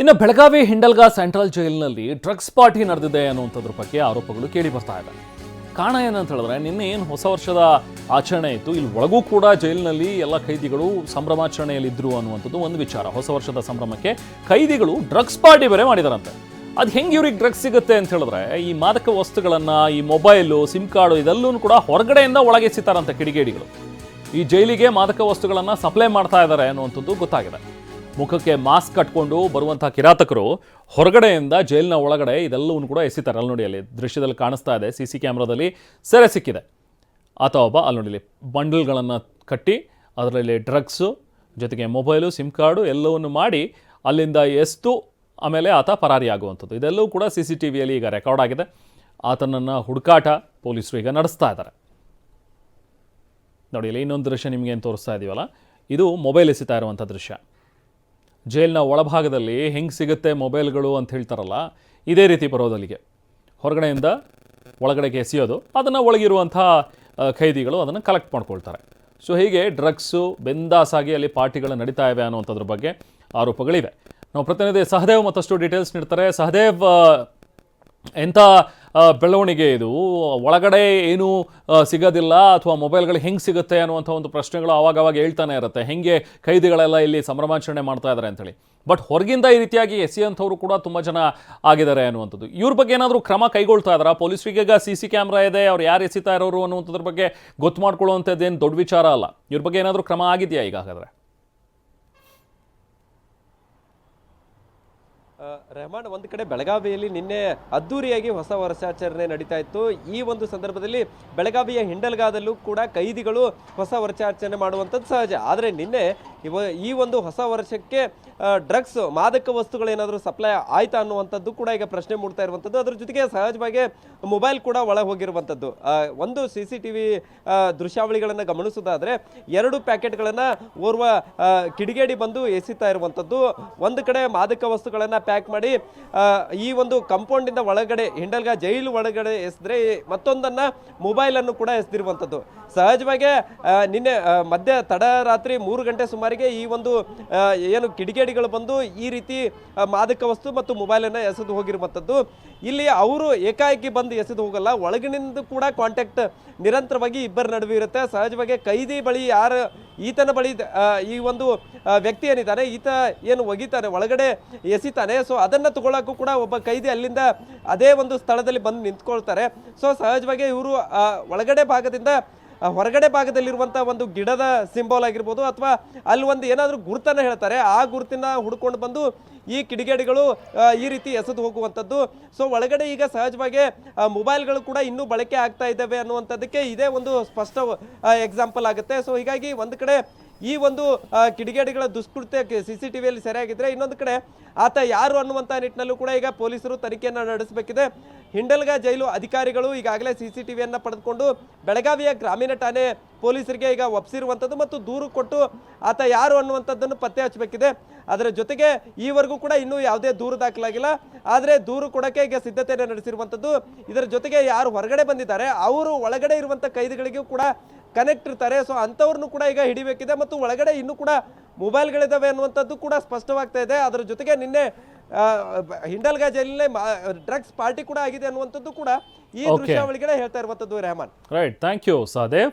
ಇನ್ನು ಬೆಳಗಾವಿ ಹಿಂಡಲ್ಗಾ ಸೆಂಟ್ರಲ್ ಜೈಲಿನಲ್ಲಿ drugs party ನಡೆದಿದೆ ಅನ್ನುವಂಥದ್ರ ಬಗ್ಗೆ ಆರೋಪಗಳು ಕೇಳಿ ಬರ್ತಾ ಇದೆ. ಕಾರಣ ಏನಂತ ಹೇಳಿದ್ರೆ, ನಿನ್ನೆ ಏನು ಹೊಸ ವರ್ಷದ ಆಚರಣೆ ಇತ್ತು. ಇಲ್ಲಿ ಒಳಗೂ ಕೂಡ ಜೈಲಿನಲ್ಲಿ ಎಲ್ಲ ಖೈದಿಗಳು ಸಂಭ್ರಮಾಚರಣೆಯಲ್ಲಿದ್ದರು ಅನ್ನುವಂಥದ್ದು ಒಂದು ವಿಚಾರ. ಹೊಸ ವರ್ಷದ ಸಂಭ್ರಮಕ್ಕೆ ಖೈದಿಗಳು ಡ್ರಗ್ಸ್ ಪಾರ್ಟಿ ಬೇರೆ ಮಾಡಿದಾರಂತೆ. ಅದು ಹೆಂಗೆ ಇವ್ರಿಗೆ ಡ್ರಗ್ಸ್ ಸಿಗುತ್ತೆ ಅಂತ ಹೇಳಿದ್ರೆ, ಈ ಮಾದಕ ವಸ್ತುಗಳನ್ನು, ಈ ಮೊಬೈಲು, ಸಿಮ್ ಕಾರ್ಡು ಇದೆಲ್ಲೂ ಕೂಡ ಹೊರಗಡೆಯಿಂದ ಒಳಗೆ ಸಿತಾರಂತೆ ಕಿಡಿಗೇಡಿಗಳು. ಈ ಜೈಲಿಗೆ ಮಾದಕ ವಸ್ತುಗಳನ್ನು ಸಪ್ಲೈ ಮಾಡ್ತಾ ಇದ್ದಾರೆ ಅನ್ನುವಂಥದ್ದು ಗೊತ್ತಾಗಿದೆ. ಮುಖಕ್ಕೆ ಮಾಸ್ಕ್ ಕಟ್ಕೊಂಡು ಬರುವಂಥ ಕಿರಾತಕರು ಹೊರಗಡೆಯಿಂದ ಜೈಲಿನ ಒಳಗಡೆ ಇದೆಲ್ಲವನ್ನು ಕೂಡ ಎಸಿತಾರೆ. ಅಲ್ಲಿ ನೋಡಿ, ಅಲ್ಲಿ ದೃಶ್ಯದಲ್ಲಿ ಕಾಣಿಸ್ತಾ ಇದೆ. ಸಿ ಸಿ ಕ್ಯಾಮ್ರಾದಲ್ಲಿ ಸೆರೆ ಸಿಕ್ಕಿದೆ. ಆತ ಒಬ್ಬ, ಅಲ್ಲಿ ಬಂಡಲ್ಗಳನ್ನು ಕಟ್ಟಿ, ಅದರಲ್ಲಿ ಡ್ರಗ್ಸು, ಜೊತೆಗೆ ಮೊಬೈಲು, ಸಿಮ್ ಕಾರ್ಡು ಎಲ್ಲವನ್ನು ಮಾಡಿ ಅಲ್ಲಿಂದ ಎಸ್ತು ಆಮೇಲೆ ಆತ ಪರಾರಿಯಾಗುವಂಥದ್ದು. ಇದೆಲ್ಲವೂ ಕೂಡ ಸಿ ಸಿ ಟಿ ವಿಯಲ್ಲಿ ಈಗ ರೆಕಾರ್ಡ್ ಆಗಿದೆ. ಆತನನ್ನು ಹುಡುಕಾಟ ಪೊಲೀಸರು ಈಗ ನಡೆಸ್ತಾ ಇದ್ದಾರೆ. ನೋಡಿ, ಇಲ್ಲಿ ಇನ್ನೊಂದು ದೃಶ್ಯ ನಿಮಗೇನು ತೋರಿಸ್ತಾ ಇದೀವಲ್ಲ? ಇದು ಮೊಬೈಲ್ ಎಸಿತಾ ಇರುವಂಥ ದೃಶ್ಯ. ಜೈಲಿನ ಒಳಭಾಗದಲ್ಲಿ ಹೆಂಗೆ ಸಿಗುತ್ತೆ ಮೊಬೈಲ್ಗಳು ಅಂತ ಹೇಳ್ತಾರಲ್ಲ, ಇದೇ ರೀತಿ ಬರೋದಲ್ಲಿಗೆ. ಹೊರಗಡೆಯಿಂದ ಒಳಗಡೆಗೆ ಎಸೆಯೋದು, ಅದನ್ನು ಒಳಗಿರುವಂಥ ಖೈದಿಗಳು ಅದನ್ನು ಕಲೆಕ್ಟ್ ಮಾಡ್ಕೊಳ್ತಾರೆ. ಸೊ ಹೀಗೆ ಡ್ರಗ್ಸು ಬೆಂದಾಸಾಗಿ ಅಲ್ಲಿ ಪಾರ್ಟಿಗಳು ನಡೀತಾ ಇವೆ ಅನ್ನುವಂಥದ್ರ ಬಗ್ಗೆ ಆರೋಪಗಳಿವೆ. ನಾವು ಪ್ರತಿನಿಧಿ ಸಹದೇವ್ ಮತ್ತಷ್ಟು ಡೀಟೇಲ್ಸ್ ನೀಡ್ತಾರೆ. ಸಹದೇವ್ ಎಂಥ ಬೆಳವಣಿಗೆ ಇದು. ಒಳಗಡೆ ಏನು ಸಿಗೋದಿಲ್ಲ ಅಥವಾ ಮೊಬೈಲ್ಗಳು ಹೆಂಗೆ ಸಿಗುತ್ತೆ ಅನ್ನುವಂಥ ಒಂದು ಪ್ರಶ್ನೆಗಳು ಆವಾಗ ಅವಾಗ ಹೇಳ್ತಾನೆ ಇರುತ್ತೆ. ಹೆಂಗೆ ಕೈದಿಗಳೆಲ್ಲ ಇಲ್ಲಿ ಸಂಭ್ರಮಾಚರಣೆ ಮಾಡ್ತಾ ಇದ್ದಾರೆ ಅಂತೇಳಿ. ಬಟ್ ಹೊರಗಿಂದ ಈ ರೀತಿಯಾಗಿ ಎಸೆಯುವಂಥವ್ರು ಕೂಡ ತುಂಬ ಜನ ಆಗಿದ್ದಾರೆ ಅನ್ನುವಂಥದ್ದು. ಇವ್ರ ಬಗ್ಗೆ ಏನಾದರೂ ಕ್ರಮ ಕೈಗೊಳ್ತಾ ಇದ್ದಾರೆ? ಪೊಲೀಸರಿಗೆ ಈಗ ಸಿ ಸಿ ಕ್ಯಾಮ್ರಾ ಇದೆ, ಅವ್ರು ಯಾರು ಎಸಿತಾ ಇರೋರು ಅನ್ನುವಂಥದ್ರ ಬಗ್ಗೆ ಗೊತ್ತು ಮಾಡ್ಕೊಳ್ಳುವಂಥದ್ದೇನು ದೊಡ್ಡ ವಿಚಾರ ಅಲ್ಲ. ಇವ್ರ ಬಗ್ಗೆ ಏನಾದರೂ ಕ್ರಮ ಆಗಿದೆಯಾ ಈಗ ಹಾಗಾದರೆ ಆ, ರೆಹಮಾನ್ ಒಂದು ಕಡೆ ಬೆಳಗಾವಿಯಲ್ಲಿ ನಿನ್ನೆ ಅದ್ದೂರಿಯಾಗಿ ಹೊಸ ವರ್ಷಾಚರಣೆ ನಡೀತಾ ಇತ್ತು. ಈ ಒಂದು ಸಂದರ್ಭದಲ್ಲಿ ಬೆಳಗಾವಿಯ ಹಿಂಡಲ್ಗಾದಲ್ಲೂ ಕೂಡ ಕೈದಿಗಳು ಹೊಸ ವರ್ಷಾಚರಣೆ ಮಾಡುವಂಥದ್ದು ಸಹಜ. ಆದರೆ ನಿನ್ನೆ ಇವ ಈ ಒಂದು ಹೊಸ ವರ್ಷಕ್ಕೆ ಡ್ರಗ್ಸ್, ಮಾದಕ ವಸ್ತುಗಳೇನಾದರೂ ಸಪ್ಲೈ ಆಯ್ತಾ ಅನ್ನುವಂಥದ್ದು ಕೂಡ ಈಗ ಪ್ರಶ್ನೆ ಮೂಡ್ತಾ ಇರುವಂಥದ್ದು. ಅದ್ರ ಜೊತೆಗೆ ಸಹಜವಾಗಿ ಮೊಬೈಲ್ ಕೂಡ ಒಳಗೆ ಹೋಗಿರುವಂಥದ್ದು ಒಂದು ಸಿ ಸಿ ಟಿ ವಿ ದೃಶ್ಯಾವಳಿಗಳನ್ನು ಗಮನಿಸೋದಾದರೆ ಎರಡು ಪ್ಯಾಕೆಟ್ಗಳನ್ನು ಓರ್ವ ಕಿಡಿಗೇಡಿ ಬಂದು ಎಸಿತಾ ಇರುವಂಥದ್ದು. ಒಂದು ಕಡೆ ಮಾದಕ ವಸ್ತುಗಳನ್ನು ಪ್ಯಾಕ್ ಮಾಡಿ ಈ ಒಂದು ಕಂಪೌಂಡಿಂದ ಒಳಗಡೆ, ಹಿಂಡಲ್ಗ ಜೈಲು ಒಳಗಡೆ ಎಸೆದ್ರೆ ಮತ್ತೊಂದನ್ನು ಮೊಬೈಲನ್ನು ಕೂಡ ಎಸೆದಿರುವಂಥದ್ದು. ಸಹಜವಾಗಿ ನಿನ್ನೆ ಮಧ್ಯ ತಡರಾತ್ರಿ ಮೂರು ಗಂಟೆ ಸುಮಾರಿಗೆ ಈ ಒಂದು ಏನು ಕಿಡಿಗೇಡಿಗಳು ಬಂದು ಈ ರೀತಿ ಮಾದಕ ವಸ್ತು ಮತ್ತು ಮೊಬೈಲನ್ನು ಎಸೆದು ಹೋಗಿರುವಂಥದ್ದು. ಇಲ್ಲಿ ಅವರು ಏಕಾಏಕಿ ಬಂದು ಎಸೆದು ಹೋಗಲ್ಲ, ಒಳಗಿನಿಂದ ಕೂಡ ಕಾಂಟ್ಯಾಕ್ಟ್ ನಿರಂತರವಾಗಿ ಇಬ್ಬರ ನಡುವೆ ಇರುತ್ತೆ. ಸಹಜವಾಗಿ ಕೈದಿ ಬಳಿ ಯಾರು, ಈತನ ಬಳಿ ಈ ಒಂದು ವ್ಯಕ್ತಿ ಏನಿದ್ದಾನೆ, ಈತ ಏನು ಒಗಿತಾನೆ, ಒಳಗಡೆ ಎಸಿತಾನೆ. ಸೊ, ಅದನ್ನು ತಗೊಳ್ಳೋಕ್ಕೂ ಕೂಡ ಒಬ್ಬ ಕೈದಿ ಅಲ್ಲಿಂದ ಅದೇ ಒಂದು ಸ್ಥಳದಲ್ಲಿ ಬಂದು ನಿಂತ್ಕೊಳ್ತಾರೆ. ಸೊ, ಸಹಜವಾಗಿ ಇವರು ಒಳಗಡೆ ಭಾಗದಿಂದ ಹೊರಗಡೆ ಭಾಗದಲ್ಲಿರುವಂಥ ಒಂದು ಗಿಡದ ಸಿಂಬಲ್ ಆಗಿರ್ಬೋದು ಅಥವಾ ಅಲ್ಲಿ ಒಂದು ಏನಾದರೂ ಗುರುತನ್ನು ಹೇಳ್ತಾರೆ, ಆ ಗುರುತಿನ ಹುಡ್ಕೊಂಡು ಬಂದು ಈ ಕಿಡಿಗೇಡಿಗಳು ಈ ರೀತಿ ಎಸೆದು ಹೋಗುವಂಥದ್ದು. ಸೊ ಒಳಗಡೆ ಈಗ ಸಹಜವಾಗಿ ಮೊಬೈಲ್ಗಳು ಕೂಡ ಇನ್ನೂ ಬಳಕೆ ಆಗ್ತಾ ಇದ್ದಾವೆ ಅನ್ನುವಂಥದ್ದಕ್ಕೆ ಇದೇ ಒಂದು ಸ್ಪಷ್ಟ ಎಕ್ಸಾಂಪಲ್ ಆಗುತ್ತೆ. ಸೊ ಹೀಗಾಗಿ ಒಂದು ಕಡೆ ಈ ಒಂದು ಕಿಡಿಗೇಡಿಗಳ ದುಷ್ಕೃತ್ಯ ಸಿ ಸಿ ಟಿ ವಿಯಲ್ಲಿ ಸರಿಯಾಗಿದ್ರೆ ಇನ್ನೊಂದು ಕಡೆ ಆತ ಯಾರು ಅನ್ನುವಂಥ ನಿಟ್ಟಿನಲ್ಲೂ ಕೂಡ ಈಗ ಪೊಲೀಸರು ತನಿಖೆಯನ್ನು ನಡೆಸಬೇಕಿದೆ. ಹಿಂಡಲ್ಗ ಜೈಲು ಅಧಿಕಾರಿಗಳು ಈಗಾಗಲೇ ಸಿ ಸಿ ಟಿ ವಿಯನ್ನು ಪಡೆದುಕೊಂಡು ಬೆಳಗಾವಿಯ ಗ್ರಾಮೀಣ ಠಾಣೆ ಪೊಲೀಸರಿಗೆ ಈಗ ಒಪ್ಪಿಸಿರುವಂಥದ್ದು ಮತ್ತು ದೂರು ಕೊಟ್ಟು ಆತ ಯಾರು ಅನ್ನುವಂಥದ್ದನ್ನು ಪತ್ತೆ ಹಚ್ಚಬೇಕಿದೆ ಅದರ ಜೊತೆಗೆ ಈವರೆಗೂ ಕೂಡ ಇನ್ನೂ ಯಾವುದೇ ದೂರು ದಾಖಲಾಗಿಲ್ಲ. ಆದರೆ ದೂರು ಕೊಡೋಕ್ಕೆ ಈಗ ಸಿದ್ಧತೆಯನ್ನು ನಡೆಸಿರುವಂಥದ್ದು. ಇದರ ಜೊತೆಗೆ ಯಾರು ಹೊರಗಡೆ ಬಂದಿದ್ದಾರೆ, ಅವರು ಒಳಗಡೆ ಇರುವಂಥ ಕೈದಿಗಳಿಗೂ ಕೂಡ ಕನೆಕ್ಟ್ ಇರ್ತಾರೆ. ಸೊ ಅಂಥವ್ರನ್ನು ಕೂಡ ಈಗ ಹಿಡಿಬೇಕಿದೆ ಮತ್ತು ಒಳಗಡೆ ಇನ್ನೂ ಕೂಡ ಮೊಬೈಲ್ಗಳಿದ್ದಾವೆ ಅನ್ನುವಂಥದ್ದು ಕೂಡ ಸ್ಪಷ್ಟವಾಗ್ತಾ ಇದೆ. ಅದರ ಜೊತೆಗೆ ನಿನ್ನೆ ಹಿಂಡಲ್ಗ ಡ್ರಗ್ಸ್ ಪಾರ್ಟಿ ಕೂಡ ಆಗಿದೆ ಅನ್ನುವಂಥದ್ದು ಕೂಡ ಈ. ದೃಶ್ಯಾವಳಿಗಳೇ ಹೇಳ್ತಾ ಇರುವಂಥದ್ದು Rehman. Right thank you Sahadev